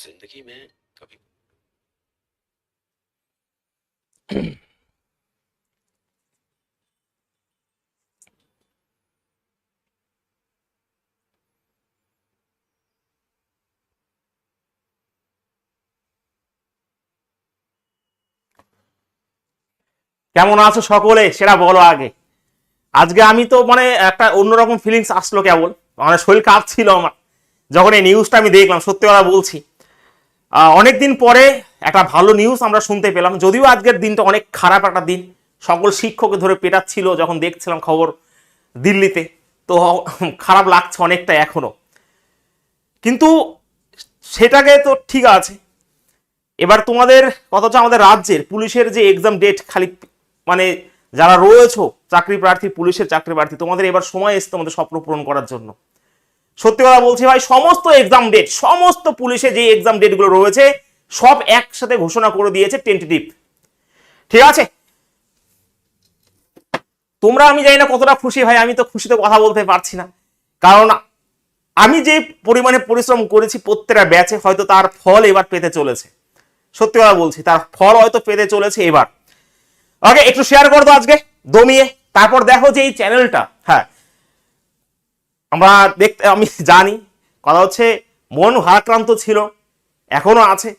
जिंदगी में कभी কেমন আছো সকলে সেটা বলো আগে আজকে আমি তো মানে একটা অন্যরকম ফিলিংস আসলো কেবল মানে শরীর কাঁপছিল আমার যখন এই নিউজটা আমি দেখলাম সত্যি কথা বলছি অনেক দিন পরে একটা ভালো নিউজ আমরা শুনতে পেলাম। যদিও আজকের দিনটা অনেক খারাপ একটা দিন, সকল শিক্ষককে ধরে পেটাচ্ছিল, যখন দেখছিলাম খবর দিল্লিতে, তো খারাপ লাগছে অনেকটা এখনও। কিন্তু সেটাকে তো ঠিক আছে। এবার তোমাদের কথা হচ্ছে আমাদের রাজ্যের, পুলিশের যে এক্সাম ডেট খালি মানে যারা রয়েছো, চাকরি প্রার্থী, পুলিশের চাকরি প্রার্থী, তোমাদের এবার সময় এসছে তোমাদের স্বপ্ন পূরণ করার জন্য। সত্যি কথা বলছি ভাই, সমস্ত এক্সাম ডেট সমস্ত পুলিশে যে এক্সাম ডেটগুলো রয়েছে, সব একসাথে ঘোষণা করে দিয়েছে টেন্টেটিভ ঠিক আছে? তোমরা আমি জানি না কতটা খুশি ভাই, আমি তো খুশিতে কথা বলতে পারছি না। কারণ আমি যে পরিমাণে পরিশ্রম করেছি প্রত্যেকটা ব্যাচে হয়তো তার ফল এবার পেতে চলেছে। সত্যি কথা বলছি, তার ফল হয়তো পেতে চলেছে এবার। ওকে একটু শেয়ার করে আজকে, দমিয়ে। তারপর দেখো যে এই চ্যানেলটা হ্যাঁ আমরা দেখতে, আমি জানি, কথা হচ্ছে মন ভারাক্রান্ত ছিল এখনও আছে।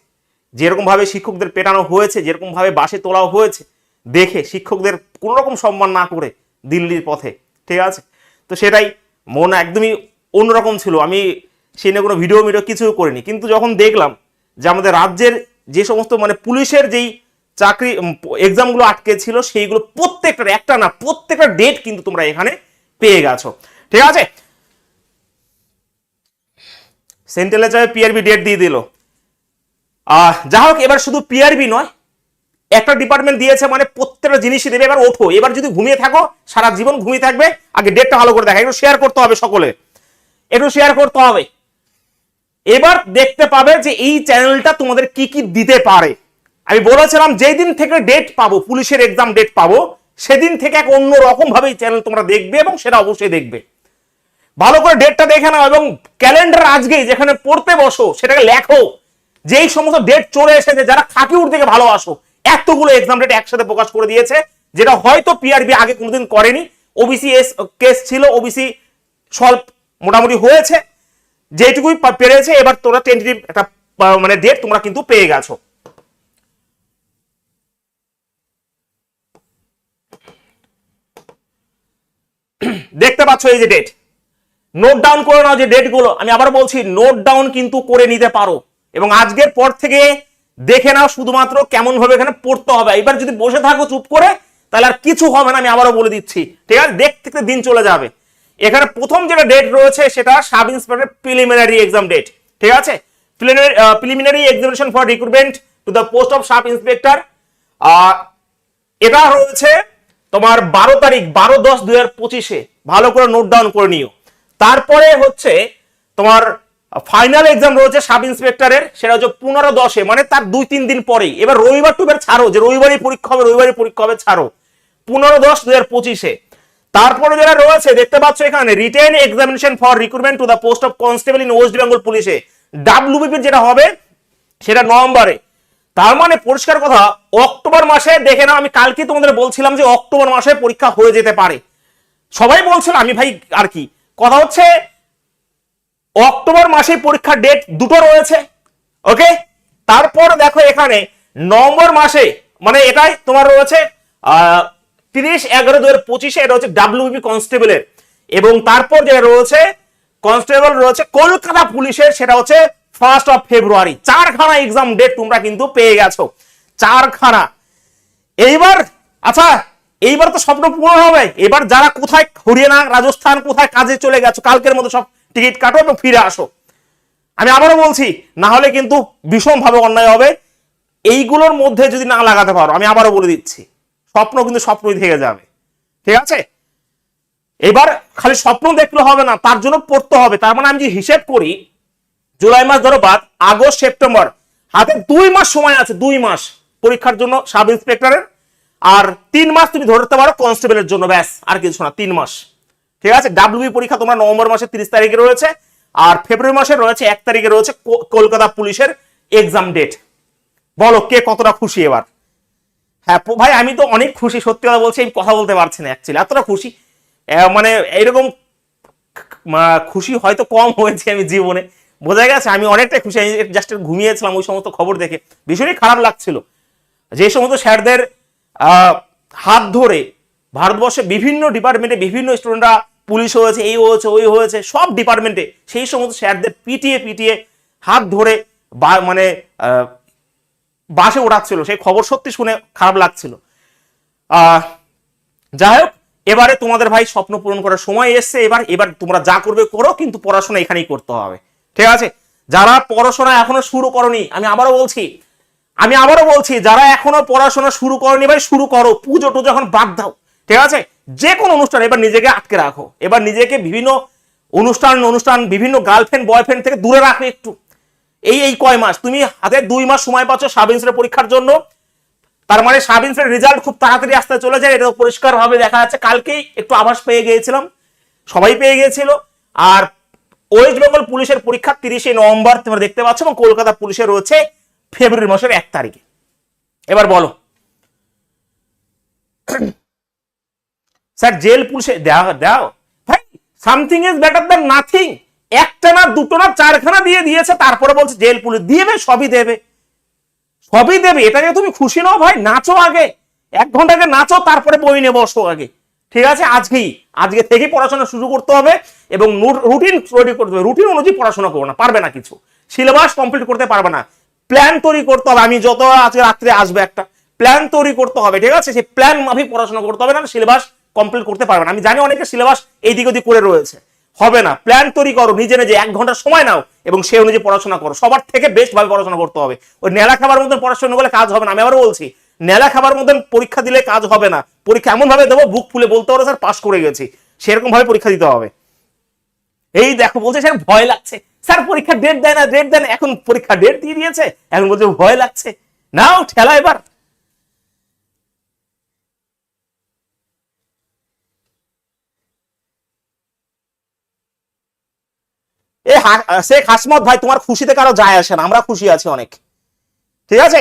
যেরকম ভাবে শিক্ষকদের পেটানো হয়েছে যেরকম ভাবে বাসে তোলাও হয়েছে, দেখে শিক্ষকদের কোনো রকম সম্মান না করে দিল্লির পথে, ঠিক আছে? তো সেটাই, মন একদমই অন্যরকম ছিল। আমি সেই নিয়ে কোনো ভিডিও মিডিও কিছু করিনি। কিন্তু যখন দেখলাম যে আমাদের রাজ্যের যে সমস্ত মানে পুলিশের যেই চাকরি এক্সামগুলো আটকে ছিল, সেইগুলো প্রত্যেকটার একটা না, প্রত্যেকটা ডেট কিন্তু তোমরা এখানে পেয়ে গেছো। ঠিক আছে? সেন্ট্রালে যাবে পিআরবি ডেট দিয়ে দিল। যা হোক, এবার শুধু পিআরবি নয়, একটা ডিপার্টমেন্ট দিয়েছে মানে প্রত্যেকটা জিনিসই দেবে। এবার ওঠো, এবার যদি ঘুমিয়ে থাকো, সারা জীবন ঘুমিয়ে থাকবে। আগে ডেটটা ভালো করে দেখা, একটু শেয়ার করতে হবে সকলে। একটু শেয়ার করতে হবে। এবার দেখতে পাবে যে এই চ্যানেলটা তোমাদের কি কি দিতে পারে। আমি বলেছিলাম, যেই দিন থেকে ডেট পাবো, পুলিশের এক্সাম ডেট পাবো, সেদিন থেকে এক অন্য ভাবে এই চ্যানেল তোমরা দেখবে এবং সেটা অবশ্যই দেখবে। ভালো করে ডেটটা দেখে নাও এবং ক্যালেন্ডার আজকেই যেখানে পড়তে বসো, সেটাকে লেখো। যেই সমস্ত ডেট চলে এসেছে, যারা খাকি উঠ থেকে ভালোবাসো, এতগুলো এক্সাম ডেট একসাথে প্রকাশ করে দিয়েছে, যেটা হয়তো পিআরবি আগে কোনোদিন করেনি। ওবিসি এস কেস ছিল ওবিসি সলভ মোটামুটি হয়েছে। যেটুকুই পেরেছে, এবার তোমরা টেন্টেটিভ একটা মানে ডেট তোমরা কিন্তু পেয়ে গেছো। দেখতে পাচ্ছ এই যে ডেট নোট ডাউন করে নাও যে ডেটগুলো আমি আবার বলছি নোট ডাউন কিন্তু করে নিতে পারো। এবং আজকের পর থেকে দেখে নাও শুধুমাত্র কেমন ভাবে এখানে পড়তে হবে। এবার যদি বসে থাকো চুপ করে, তাহলে আর কিছু হবে না, আমি আবারও বলে দিচ্ছি। ঠিক আছে? দেখতে দেখতে দিন চলে যাবে। এখানে প্রথম যেটা ডেট রয়েছে, সেটা sub inspector preliminary exam date ঠিক আছে? Preliminary examination for recruitment to the post of sub inspector এটা রয়েছে তোমার বারো তারিখ, বারো দশ দুই হাজার পঁচিশে। ভালো করে নোট ডাউন করে নিও। তারপরে হচ্ছে তোমার ফাইনাল এক্সাম রয়েছে সাব ইন্সপেক্টরের সেটা হচ্ছে পনেরো দশে মানে তার দুই তিন দিন পরেই। এবার রবিবার টু ছাড়ো, যে রবিবারই পরীক্ষা হবে, রবিবারই পরীক্ষা হবে, ছাড়ো। পনেরো দশ দু হাজার পঁচিশে। তারপরে যারা রয়েছে, দেখতে পাচ্ছ এখানে written examination for recruitment to the post of constable in West Bengal পুলিশে ডাব্লিউবিপি যেটা হবে, সেটা নভেম্বরে। তার মানে পরিষ্কার কথা, অক্টোবর মাসে, দেখে নাও, আমি কালকে তোমাদের বলছিলাম যে অক্টোবর মাসে পরীক্ষা হয়ে যেতে পারে। সবাই বলছিল, আমি ভাই, আর কি কথা হচ্ছে, অক্টোবর মাসে পরীক্ষার ডেট দুটো রয়েছে ওকে তারপর দেখো এখানে, নভেম্বর মাসে মানে এটাই তোমার রয়েছে তিরিশ এগারো দু হাজার পঁচিশে এটা হচ্ছে ডাব্লিউবি কনস্টেবলের এবং তারপর যেটা রয়েছে কনস্টেবল রয়েছে কলকাতা পুলিশের, সেটা হচ্ছে ফার্স্ট অফ ফেব্রুয়ারি চারখানা এক্সাম ডেট তোমরা কিন্তু পেয়ে গেছো। চারখানা। এইবার আচ্ছা এইবার তো স্বপ্ন পূরণ হবে। এবার যারা কোথায় হরিয়ানা, রাজস্থান, কোথায় কাজে চলে গেছো, কালকের মতো সব টিকিট কাটো এবং ফিরে আসো। আমি আবারও বলছি, না হলে কিন্তু ভীষণভাবে অন্যায় হবে। এইগুলোর মধ্যে যদি না লাগাতে পারো, আমি আবারও বলে দিচ্ছি, স্বপ্ন কিন্তু স্বপ্নই থেকে যাবে। ঠিক আছে? এবার খালি স্বপ্ন দেখলে হবে না, তার জন্য পড়তে হবে। তার মানে আমি যে হিসেব করি, জুলাই মাস ধরো বাদ, আগস্ট, সেপ্টেম্বর, হাতে দুই মাস সময় আছে, দুই মাস পরীক্ষার জন্য সাব ইন্সপেক্টরের আর তিন মাস তুমি ধরতে পারো কনস্টেবলের জন্য, ব্যাস, আর কিছু না, তিন মাস। ঠিক আছে? ডাব্লিউবি পরীক্ষা তোমার নভেম্বর মাসের তিরিশ তারিখে রয়েছে, আর ফেব্রুয়ারি মাসে রয়েছে এক তারিখে রয়েছে কলকাতা পুলিশের এক্সাম ডেট বলো, কে কতটা খুশি এবার? হ্যাঁ ভাই, আমি তো অনেক খুশি, সত্যি কথা বলছি, আমি কথা বলতে পারছি না অ্যাকচুয়ালি এতটা খুশি। মানে এরকম মা- খুশি হয়তো কম হয়েছে আমি জীবনে। বোঝা গেছে, আমি অনেকটাই খুশি, আমি জাস্ট ঘুমিয়েছিলাম ওই সমস্ত খবর দেখে। ভীষণই খারাপ লাগছিল। যে সমস্ত স্যারদের হাত ধরে ভারতবর্ষে বিভিন্ন ডিপার্টমেন্টে বিভিন্ন স্টুডেন্টরা পুলিশ হয়েছে, এই হয়েছে, ওই হয়েছে, সব ডিপার্টমেন্টে সেই সমস্ত স্যারদের পিটিয়ে পিটিয়ে হাত ধরে বা মানে বাসে ওঠাচ্ছিল। সেই খবর সত্যি শুনে খারাপ লাগছিল। যাই হোক, এবারে তোমাদের ভাই স্বপ্ন পূরণ করার সময় এসছে। এবার এবার তোমরা যা করবে করো, কিন্তু পড়াশোনা এখানেই করতে হবে। ঠিক আছে? যারা পড়াশোনা এখনও শুরু করনি, আমি আবারও বলছি আমি আবারও বলছি, যারা এখনও পড়াশোনা শুরু করনি ভাই, শুরু করো। পুজো টুজো এখন বাদ দাও। ঠিক আছে? যে কোনো অনুষ্ঠান, এবার নিজেকে আটকে রাখো। এবার নিজেকে বিভিন্ন অনুষ্ঠান অনুষ্ঠান, বিভিন্ন গার্লফ্রেন্ড বয়ফ্রেন্ড থেকে দূরে রাখো একটু। এই এই কয় মাস? তুমি হাতে দুই মাস সময় পাচ্ছ সাব ইন্সিডেন্ট পরীক্ষার জন্য। তার মানে সাব ইন্সিডেন্ট রেজাল্ট খুব তাড়াতাড়ি আসতে চলে যায় এটা পরিষ্কার ভাবে দেখা যাচ্ছে। কালকেই একটু আভাস পেয়ে গিয়েছিলাম। সবাই পেয়ে গিয়েছিল। আর ওয়েস্ট বেঙ্গল পুলিশের পরীক্ষা তিরিশে নভেম্বর তোমরা দেখতে পাচ্ছ এবং কলকাতা পুলিশের রয়েছে। ফেব্রুয়ারি মাসের এক তারিখে। এবার বলো। স্যার, জেল পুলিশে দাও দাও ভাই something is better than nothing একটা না দুটো না চারখানা দিয়ে দিয়েছে, তারপরে বলছে জেল পুলিশ দিবে সবই দেবে। সবই দেবে, এটা নিয়ে তুমি খুশি নাও ভাই, নাচো আগে। এক ঘণ্টা আগে নাচো, তারপরে বই নিয়ে বসো আগে। ঠিক আছে, আজকেই। আজকে থেকেই পড়াশোনা শুরু করতে হবে এবং রুটিন তৈরি করতে হবে। রুটিন অনুযায়ী পড়াশোনা করব না, পারবে না কিছু। সিলেবাস কমপ্লিট করতে পারবে না। প্ল্যান তৈরি করতে হবে। আমি যত আজকে রাত্রে আসবে একটা। প্ল্যান তৈরি করতে হবে, ঠিক আছে? সেই প্ল্যান মাফিক পড়াশোনা করতে হবে, না সিলেবাস কমপ্লিট করতে পারবে না। আমি জানি অনেকে সিলেবাস এইদিক ওদিক করে রয়েছে। হবে না। প্ল্যান তৈরি করো, নিজে নিজে এক ঘণ্টা সময় নাও এবং সেই অনুযায়ী পড়াশোনা করো। সবার থেকে বেস্ট ভাবে পড়াশোনা করতে হবে। ওই নেলা খাবার মতন পড়াশোনা করলে কাজ হবে না। আমি আবার বলছি নেলা খাবার মতন পরীক্ষা দিলে কাজ হবে না। পরীক্ষা এমন ভাবে দেবো, বুক ফুলে বলতে পারো, স্যার পাস করে গেছি। সেরকম ভাবে পরীক্ষা দিতে হবে। এই দেখো, বলছে, স্যার, ভয় লাগছে। স্যার, পরীক্ষা ডেট দেয় না ডেট দেয় না এখন পরীক্ষা ডেট দিয়ে দিয়েছে। এখন বলছে ভয় লাগছে। নাও, ঠেলা এবার। এ শেখ হাসমত ভাই, তোমার খুশিতে কারও যায় আসে না। আমরা খুশি আছি অনেক। ঠিক আছে?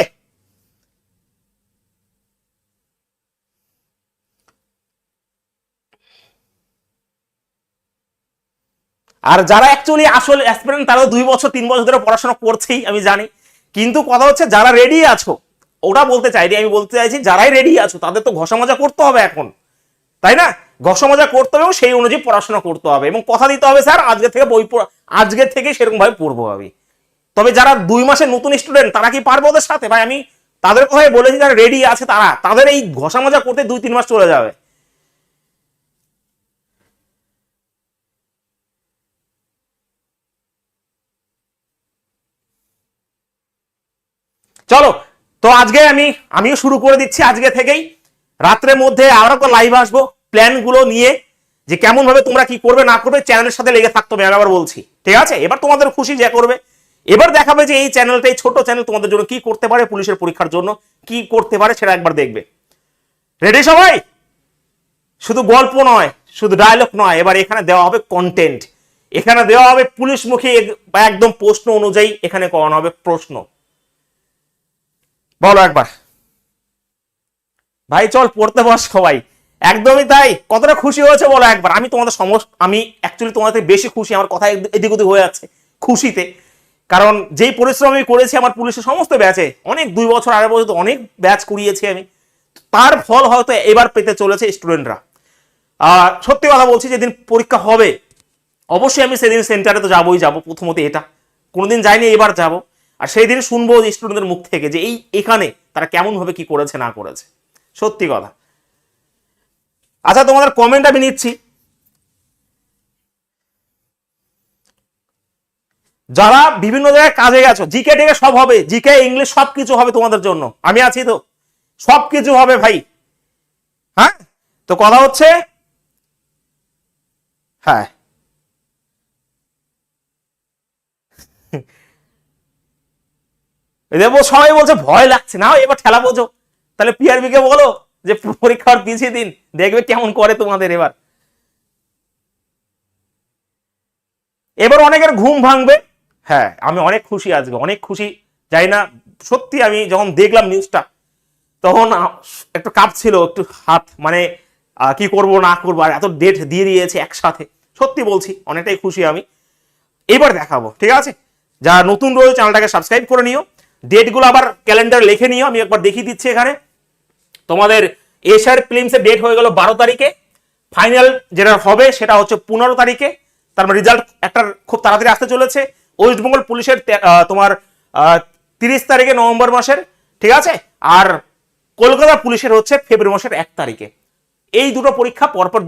আর যারা অ্যাকচুয়ালি আসল অ্যাসপিরেন্ট তারা দুই বছর, তিন বছর ধরে পড়াশোনা করছেই, আমি জানি। কিন্তু কথা হচ্ছে, যারা রেডি আছো ওটা বলতে চাইনি আমি বলতে চাইছি, যারাই রেডি আছো, তাদের তো ঘষা মজা করতে হবে এখন। তাই না? ঘষা মজা করতে হবে এবং সেই অনুযায়ী পড়াশোনা করতে হবে। এবং কথা দিতে হবে, স্যার, আজকে থেকে বই আজকে থেকে সেরকম ভাবে পড়ব আমি। তবে যারা দুই মাসের নতুন স্টুডেন্ট তারা কি পারবে ওদের সাথে? ভাই, আমি তাদের কথাই বলেছি, যারা রেডি আছে, তারা, তাদের এই ঘষা মজা করতে দুই, তিন মাস চলে যাবে। চলো, তো আজকে আমি, আমিও শুরু করে দিচ্ছি আজকে থেকেই। রাত্রের মধ্যে আরও একটা লাইভ আসব প্ল্যানগুলো নিয়ে, যে কেমন ভাবে তোমরা কি করবে, না করবে চ্যানেলের সাথে লেগে থাকতো, আমি আবার বলছি। ঠিক আছে? এবার তোমাদের খুশি যে করবে। এবার দেখাবে যে এই চ্যানেলটা এই ছোট চ্যানেল তোমাদের জন্য কি করতে পারে পুলিশের পরীক্ষার জন্য, কি করতে পারে সেটা একবার দেখবে। রেডি সবাই? শুধু গল্প নয়, শুধু ডায়লগ নয়, এবার এখানে দেওয়া হবে কন্টেন্ট এখানে দেওয়া হবে পুলিশমুখী একদম প্রশ্ন অনুযায়ী এখানে করানো হবে প্রশ্ন। বলো একবার। ভাই, চল, পড়তে বস সবাই। একদমই তাই। কতটা খুশি হয়েছে বলো একবার। আমি তোমাদের সমস্ত আমি অ্যাকচুয়ালি তোমাদের বেশি খুশি। আমার কথা এদিক- ওদিক হয়ে যাচ্ছে খুশিতে। কারণ যেই পরিশ্রম আমি করেছি আমার পুলিশের সমস্ত ব্যাচে, অনেক দুই বছর আগে পর্যন্ত অনেক ব্যাচ করিয়েছি আমি। তার ফল হয়তো এবার পেতে চলেছে স্টুডেন্টরা আর সত্যি কথা বলছি, যেদিন পরীক্ষা হবে, অবশ্যই আমি সেদিন সেন্টারে তো যাবোই, যাব প্রথমত এটা। কোনোদিন যাইনি, এবার যাব। আর সেই দিন শুনব স্টুডেন্টদের মুখ থেকে যে এই এখানে তারা কেমন ভাবে কি করেছে, না করেছে। সত্যি কথা। আচ্ছা তোমাদের কমেন্ট আমি নিচ্ছি। যারা বিভিন্ন জায়গায় কাজে গেছো জিকে টিকে সব হবে জিকে ইংলিশ সব কিছু হবে তোমাদের জন্য। আমি আছি তো। সব কিছু হবে ভাই। হ্যাঁ? তো কথা হচ্ছে হ্যাঁ। বল- সবাই বলছে, ভয় লাগছে। না এবার ঠেলা বোঝো। তাহলে পিআরবি কে বলো যে, পরীক্ষার পিছিয়ে দিন, দেখবে কেমন করে তোমাদের এবার। এবার অনেকের ঘুম ভাঙবে। হ্যাঁ আমি অনেক খুশি আজকে, অনেক খুশি। যাই না, সত্যি আমি যখন দেখলাম নিউজটা তখন একটু কাঁপছিল, একটু হাত মানে কি করব, না করব, আর এত ডেট দিয়ে দিয়েছে একসাথে। সত্যি বলছি, অনেকটাই খুশি আমি। এবার দেখাবো, ঠিক আছে? যারা নতুন রয়েছে চ্যানেলটাকে সাবস্ক্রাইব করে নিও। ডেটগুলো আবার ক্যালেন্ডার লিখে নিও, আমি একবার দেখিয়ে দিচ্ছি এখানে। তোমাদের এশিয়ার ফিল্মসের ডেট হয়ে গেল বারো তারিখে। ফাইনাল যেটা হবে সেটা হচ্ছে পনেরো তারিখে। তার মানে রেজাল্ট একটা খুব তাড়াতাড়ি আসতে চলেছে। ওয়েস্টবেঙ্গল পুলিশের তোমার তিরিশ তারিখে নভেম্বর মাসের, ঠিক আছে? আর কলকাতা পুলিশের হচ্ছে ফেব্রুয়ারি মাসের এক তারিখে। এই দুটো পরীক্ষা পরপর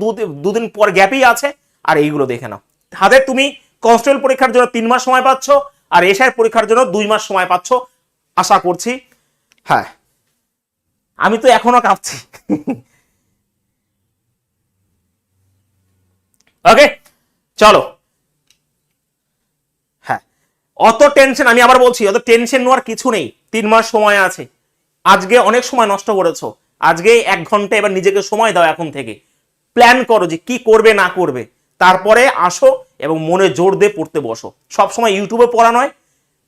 দুদিন পর গ্যাপই আছে। আর এইগুলো দেখে নাও। হাতে তুমি কনস্টেবল পরীক্ষার জন্য তিন মাস সময় পাচ্ছ, আর এশার পরীক্ষার জন্য দুই মাস সময় পাচ্ছ। আশা করছি। হ্যাঁ। আমি তো এখনও কাঁপছি। ওকে চলো। হ্যাঁ। অত টেনশন আমি আবার বলছি অত টেনশন নেওয়ার কিছু নেই। তিন মাস সময় আছে। আজকে অনেক সময় নষ্ট করেছ। আজকে এক ঘণ্টা এবার নিজেকে সময় দাও এখন থেকে। প্ল্যান করো যে কি করবে না করবে। তারপরে আসো এবং মনে জোর দিয়ে পড়তে বসো। সবসময় ইউটিউবে পড়া নয়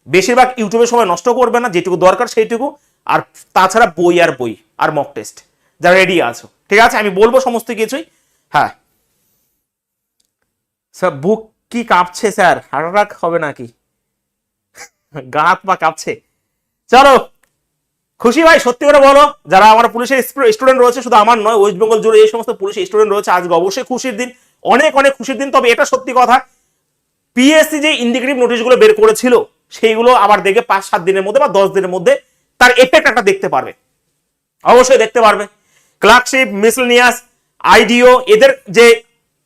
বেশিরভাগ ইউটিউবে সময় নষ্ট করবে না, যেটুকু দরকার সেইটুকু। আর তাছাড়া বই আর বই, আর মক টেস্ট যা রেডি আছো, ঠিক আছে? আমি বলব সমস্ত কিছুই। হ্যাঁ। স্যার, বুক কি কাঁপছে, স্যার? হার্ট অ্যাটাক হবে নাকি? গা বা কাঁপছে। চলো, খুশি ভাই, সত্যি করে বলো, যারা আমার পুলিশের স্টুডেন্ট রয়েছে, শুধু আমার নয় ওয়েস্ট বেঙ্গল জুড়ে এই সমস্ত পুলিশের স্টুডেন্ট রয়েছে, আজকে অবশ্যই খুশির দিন, অনেক অনেক খুশির দিন। তবে এটা সত্যি কথা পিএসসি যে ইন্ডিকেটিভ নোটিশগুলো বের করেছিল সেইগুলো আবার দেখে পাঁচ, সাত দিনের মধ্যে বা দশ দিনের মধ্যে তার এফেক্ট একটা দেখতে পারবে। অবশ্যই দেখতে পারবে। ক্লার্কশিপ মিসলেনিয়াস আইডিও এদের যে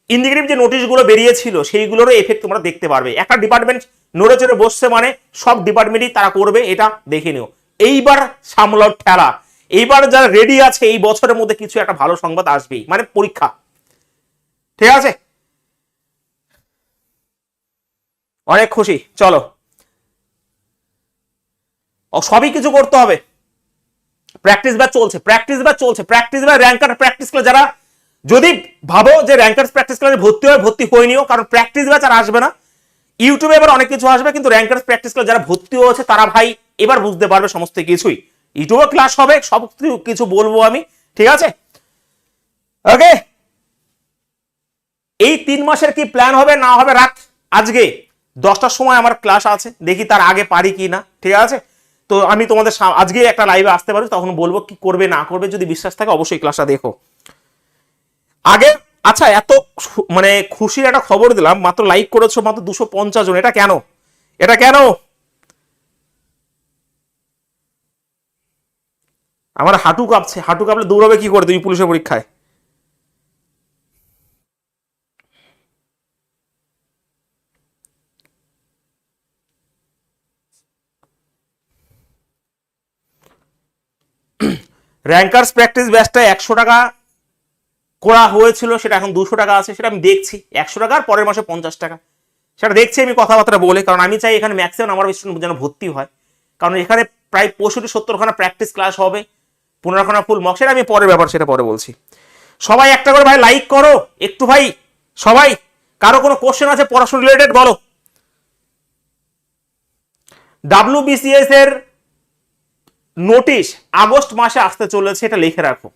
ইন্ডিকেটিভ যে নোটিশগুলো বেরিয়েছিল, সেইগুলোরও এফেক্ট তোমরা দেখতে পারবে। একটা ডিপার্টমেন্ট নড়ে চড়ে বসছে মানে সব ডিপার্টমেন্টই তারা করবে, এটা দেখে নিও। এইবার সামলাও ঠেলা। এইবার যারা রেডি আছে, এই বছরের মধ্যে কিছু একটা ভালো সংবাদ আসবেই মানে পরীক্ষা। ঠিক আছে? অনেক খুশি। চলো। সবই কিছু করতে হবে। প্র্যাকটিস ব্যাচ চলছে প্র্যাকটিস ব্যাচ চলছে practice batch ranker practice class যারা যদি ভাবো যে র্যাঙ্কার প্র্যাকটিস ক্লাসে ভর্তি হয়, ভর্তি হয়ে নিও কারণ প্র্যাকটিস ব্যাচ আর আসবে না। ইউটিউবে এবার অনেক কিছু আসবে, কিন্তু র্যাঙ্কার প্র্যাকটিস ক্লাস যারা ভর্তি হয়েছে, তারা ভাই এবার বুঝতে পারবে সমস্ত কিছুই। ইউটিউবে ক্লাস হবে, সব কিছু বলব আমি, ঠিক আছে? ওকে এই তিন মাসের কি প্ল্যান হবে, না হবে রাত আজকে দশটার সময় আমার ক্লাস আছে, দেখি তার আগে পারি কি না ঠিক আছে? তো আমি তোমাদের আজকে একটা লাইভে আসতে পারি তখন বলব কি করবে, না করবে, যদি বিশ্বাস থাকে অবশ্যই ক্লাসটা দেখো। আগে আচ্ছা এত মানে খুশির একটা খবর দিলাম, মাত্র লাইক করেছ মাত্র দুশো পঞ্চাশ জন, এটা কেন? এটা কেন? আমার হাঁটু কাঁপছে, হাঁটু কাঁপলে দৌড়াবে কি করে তুমি পুলিশের পরীক্ষায়? র্যাঙ্কার্স প্র্যাকটিস ব্যাচটা একশো টাকা করা হয়েছিল, সেটা এখন দুশো টাকা আছে, সেটা আমি দেখছি। একশো টাকা আর পরের মাসে পঞ্চাশ টাকা। সেটা দেখছি, আমি কথাবার্তা বলে, কারণ আমি চাই এখানে ম্যাক্সিমাম আমার স্টুডেন্ট যেন ভর্তি হয়। কারণ এখানে প্রায় পঁয়ষট্টি, সত্তরখানা প্র্যাকটিস ক্লাস হবে, পনেরোখানা ফুল মক সেটা আমি পরের ব্যাপার, সেটা পরে বলছি। সবাই একটা করে ভাই লাইক করো, একটু ভাই, সবাই, কারও কোনো কোশ্চেন আছে পড়াশোনা রিলেটেড বলো। ডাব্লিউ বিসিএস এর নোটিশ আগস্ট মাসে আসতে চলেছে, এটা লিখে রাখো।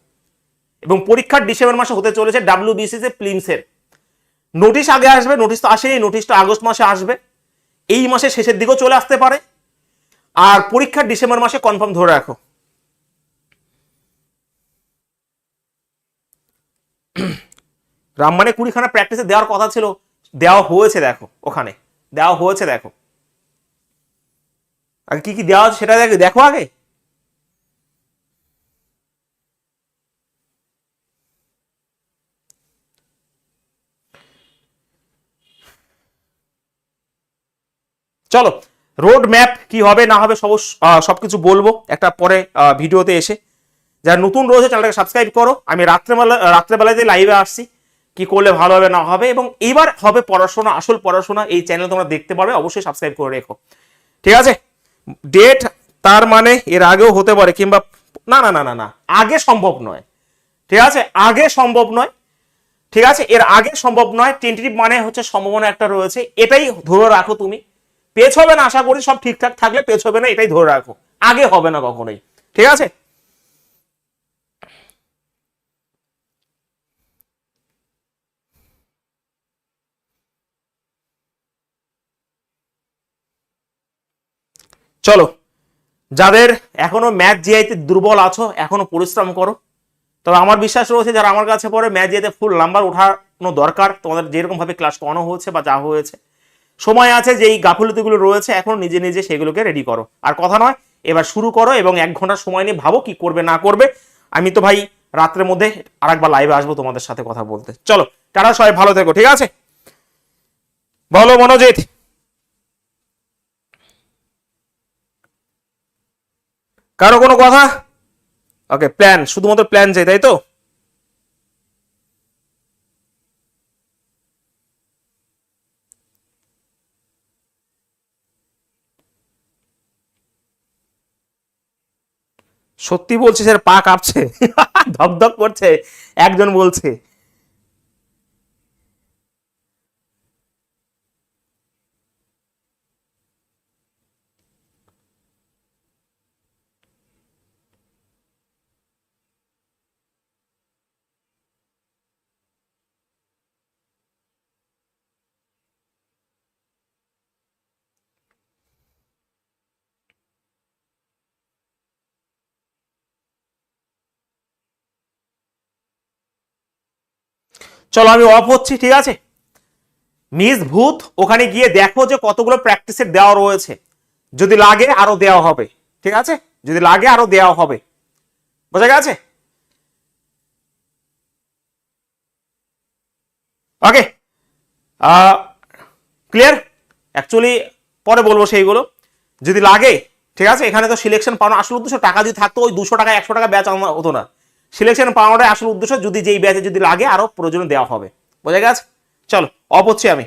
এবং পরীক্ষার ডিসেম্বর মাসে হতে চলেছে ডাব্লিউ বিসিএস এর প্লিমসের। নোটিশ আগে আসবে, নোটিশ তো আসেনি নোটিশটা আগস্ট মাসে আসবে। এই মাসের শেষের দিকেও চলে আসতে পারে। আর পরীক্ষার ডিসেম্বর মাসে কনফার্ম ধরে রাখো। রামমানে কুড়িখানা প্র্যাকটিসে দেওয়ার কথা ছিল, দেওয়া হয়েছে দেখো ওখানে, দেওয়া হয়েছে দেখো। আগে কি কি দেওয়া সেটা দেখো দেখো আগে। চলো রোড ম্যাপ কি হবে, না হবে সব সবকিছু বলব। একটা পরে ভিডিওতে এসে। যারা নতুন রয়েছে, চ্যানেলটাকে সাবস্ক্রাইব করো। আমি রাত্রেবেলা রাত্রেবেলাতে লাইভে আসছি, কি করলে ভালো হবে, না হবে, এবং এবার হবে পড়াশোনা, আসল পড়াশোনা, এই চ্যানেল তোমরা দেখতে পারবে, অবশ্যই সাবস্ক্রাইব করে রেখো। ঠিক আছে? ডেট তার মানে এর আগেও হতে পারে, কিংবা না না না না না, আগে সম্ভব নয়। ঠিক আছে? আগে সম্ভব নয়। ঠিক আছে? এর আগে সম্ভব নয়। টেন্টেটিভ মানে হচ্ছে সম্ভাবনা একটা রয়েছে। এটাই ধরে রাখো তুমি। পেছ হবে না আশা করি, সব ঠিকঠাক থাকলে পেছ হবে না, এটাই ধরে রাখো। আগে হবে না কখনোই। ঠিক আছে? চলো, যাদের এখনও ম্যাথ জিআইতে দুর্বল আছো, এখনও পরিশ্রম করো। তবে আমার বিশ্বাস রয়েছে, যারা আমার কাছে পরে ম্যাথ জিআইতে ফুল নাম্বার ওঠানো দরকার। তোমাদের যেরকম ভাবে ক্লাস করানো হয়েছে বা যা হয়েছে। সময় আছে যে এই গাফিলতিগুলো রয়েছে, এখন নিজে নিজে সেগুলোকে রেডি করো। আর কথা নয়, এবার শুরু করো এবং এক ঘণ্টা সময় নিয়ে ভাবো কি করবে, না করবে। আমি তো ভাই রাত্রের মধ্যে আরেকবার লাইভে আসব তোমাদের সাথে কথা বলতে। চলো, টাটা, সবাই ভালো থেকো, ঠিক আছে? বলো মনোজিৎ। কারও কোনো কথা? ওকে প্ল্যান শুধুমাত্র প্ল্যান চাই, তাই তো? সত্যি বলছে স্যার পা কাঁপছে। ধপধপ করছে। একজন বলছে চলো আমি অফ হচ্ছি, ঠিক আছে? মিস ভূত, ওখানে গিয়ে দেখো যে কতগুলো প্র্যাকটিসের দেওয়া রয়েছে। যদি লাগে, আরও দেওয়া হবে, ঠিক আছে? যদি লাগে, আরও দেওয়া হবে। বোঝা গেছে? ওকে ক্লিয়ার অ্যাকচুয়ালি পরে বলব সেইগুলো। যদি লাগে, ঠিক আছে? এখানে তো সিলেকশন পাওয়ানো আসল উদ্দেশ্য টাকা যদি থাকতো, ওই দুশো টাকা, একশো টাকা ব্যাচ হতো না। সিলেকশন পাওয়ানোটাই আসল উদ্দেশ্য। যদি যেই ব্যাচে যদি লাগে আরও প্রয়োজন দেওয়া হবে। বোঝা গেছে? চলো অপ হচ্ছি আমি।